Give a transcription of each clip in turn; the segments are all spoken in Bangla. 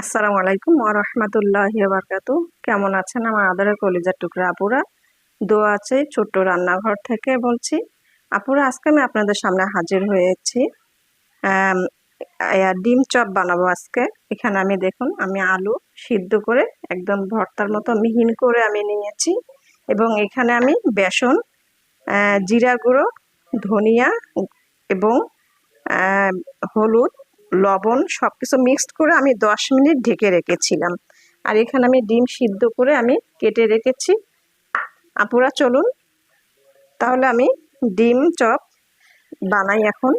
আসসালামু আলাইকুম রহমতুল্লাহ বারকাতু। কেমন আছেন? আমার আদরের কলিজার টুকরা আপুরা। দোয়া আছে ছোট্ট রান্নাঘর থেকে বলছি। আপুরা, আজকে আমি আপনাদের সামনে হাজির হয়েছি। ডিম চপ বানাবো আজকে। এখানে আমি দেখুন, আমি আলু সিদ্ধ করে একদম ভর্তার মতো মিহিন করে আমি নিয়েছি। এবং এখানে আমি বেসন জিরা গুঁড়ো, ধনিয়া এবং হলুদ লবণ সব কিছু মিক্সড করে আমি দশ মিনিট ঢেকে রেখেছিলাম। আর এখানে আমি ডিম সিদ্ধ করে আমি কেটে রেখেছি। আপুরা, চলুন। তাহলে আমি ডিম চপ বানাই এখন।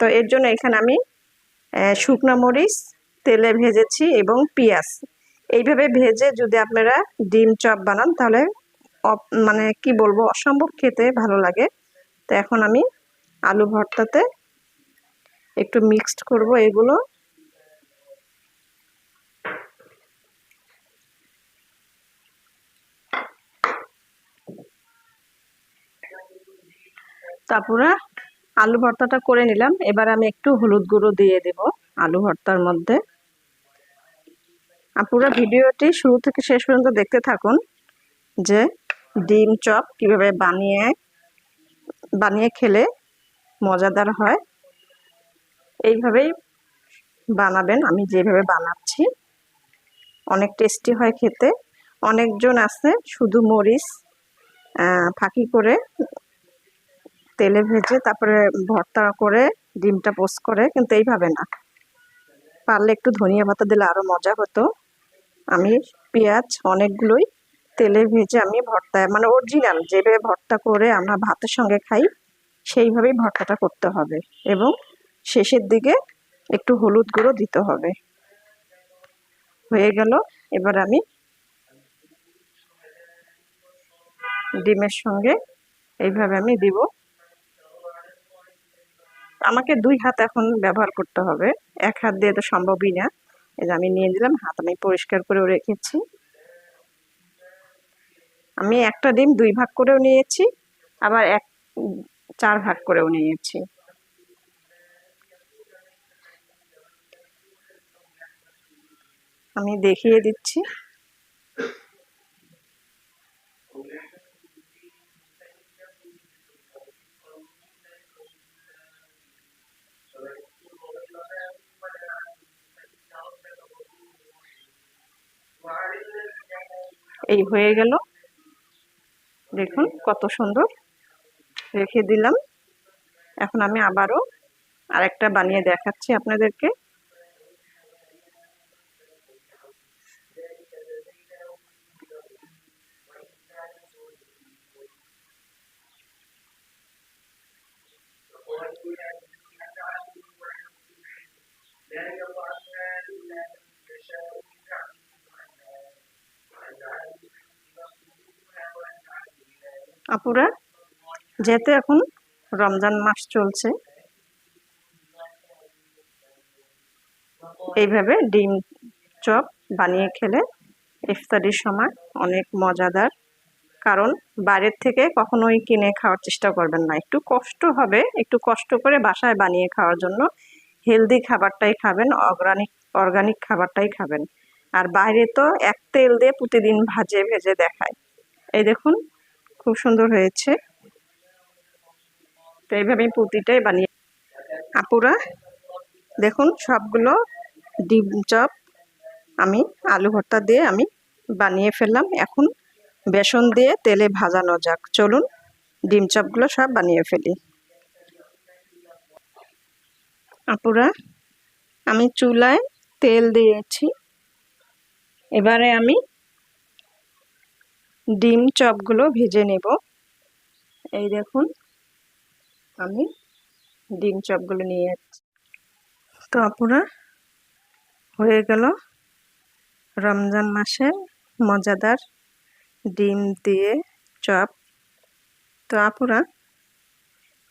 তো এর জন্য এখানে আমি শুকনো মরিচ, তেলে ভেজেছি এবং পেঁয়াজ। এইভাবে ভেজে যদি আপনারা ডিম চপ বানান, তাহলে মানে কি বলব, অসম্ভব খেতে ভালো লাগে। তো এখন আমি আলু ভর্তাতে একটু মিক্সড করব এগুলো। তারপরে আলু ভর্তাটা করে নিলাম। এবার আমি একটু হলুদ গুঁড়ো দিয়ে দেব আলু ভর্তার মধ্যে। আপুরা ভিডিওটি শুরু থেকে শেষ পর্যন্ত দেখতে থাকুন যে ডিম চপ কীভাবে বানিয়ে বানিয়ে খেলে মজাদার হয়। এইভাবেই বানাবেন, আমি যেভাবে বানাচ্ছি। অনেক টেস্টি হয় খেতে। অনেকজন আছে, শুধু মরিচ ফাঁকি করে তেলে ভেজে তারপরে ভর্তা করে, ডিমটা পোস্ট করে, কিন্তু এইভাবে না। পারলে একটু ধনিয়া পাতা দিলে আরও মজা হতো। আমি পেঁয়াজ অনেকগুলোই তেলে ভেজে আমি ভর্তা মানে অরিজিনাল যেভাবে ভর্তা করে আমরা ভাতের সঙ্গে খাই, সেইভাবেই ভর্তাটা করতে হবে। এবং শেষের দিকে একটু হলুদ গুঁড়ো দিতে হবে। হয়ে গেল। এবার আমি ডিমের সঙ্গে এইভাবে আমি দিব। আমাকে দুই হাত এখন ব্যবহার করতে হবে। এক হাত দিয়ে তো সম্ভবই না। এই যে আমি নিয়ে দিলাম হাত আমি পরিষ্কার করেও রেখেছি। আমি একটা ডিম দুই ভাগ করেও নিয়েছি, আবার এক, চার ভাগ করেও নিয়েছি। আমি দেখিয়ে দিচ্ছি। এই হয়ে গেল। দেখুন কত সুন্দর। রেখে দিলাম। এখন আমি আবারও আরেকটা বানিয়ে দেখাচ্ছি আপনাদেরকে। আপুরা, যেহেতু এখন রমজান মাস চলছে, এইভাবে ডিম চপ বানিয়ে খেলে ইফতারির সময় অনেক মজাদার। কারণ বাইরের থেকে কখনোই কিনে খাওয়ার চেষ্টা করবেন না। একটু কষ্ট হবে, একটু কষ্ট করে বাসায় বানিয়ে খাওয়ার জন্য হেলদি খাবারটাই খাবেন, অর্গানিক অর্গানিক খাবারটাই খাবেন। আর বাইরে তো এক তেল দিয়ে প্রতিদিন ভাজে, ভেজে দেখায়। এই দেখুন খুব সুন্দর হয়েছে। তো এইভাবে আমি বানিয়ে আপুরা, দেখুন সবগুলো ডিম চপ আমি, আলু ভর্তা দিয়ে আমি বানিয়ে ফেললাম। এখন বেসন দিয়ে তেলে ভাজানো যাক। চলুন ডিম চপগুলো সব বানিয়ে ফেলি। আপুরা, আমি চুলায় তেল দিয়েছি। এবারে আমি ডিম চপগুলো ভেজে নেব। এই দেখুন, আমি ডিম চপগুলো নিয়ে যাচ্ছি। তো আপুরা, হয়ে গেল রমজান মাসের মজাদার ডিম দিয়ে চপ। তো আপুরা,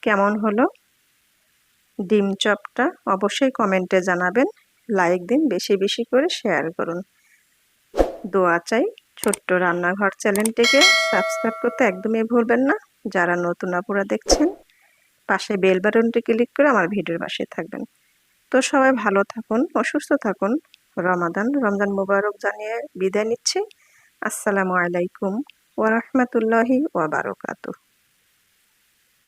কেমন হলো? ডিম চপটা অবশ্যই কমেন্টে জানাবেন, লাইক দিন, বেশি বেশি করে শেয়ার করুন। দোয়া চাই ছোট্ট রান্নাঘর চ্যানেলটিকে সাবস্ক্রাইব করতে একদমই ভুলবেন না। যারা নতুন আপুরা দেখছেন, পাশে বেল বাটনটি ক্লিক করে আমার ভিডিওর পাশে থাকবেন। তো সবাই ভালো থাকুন অসুস্থ থাকুন। রমাদান, রমজান মুবারক জানিয়ে বিদায় নিচ্ছি। আসসালামু আলাইকুম ওয়া রাহমাতুল্লাহি ওয়া বারাকাতুহু।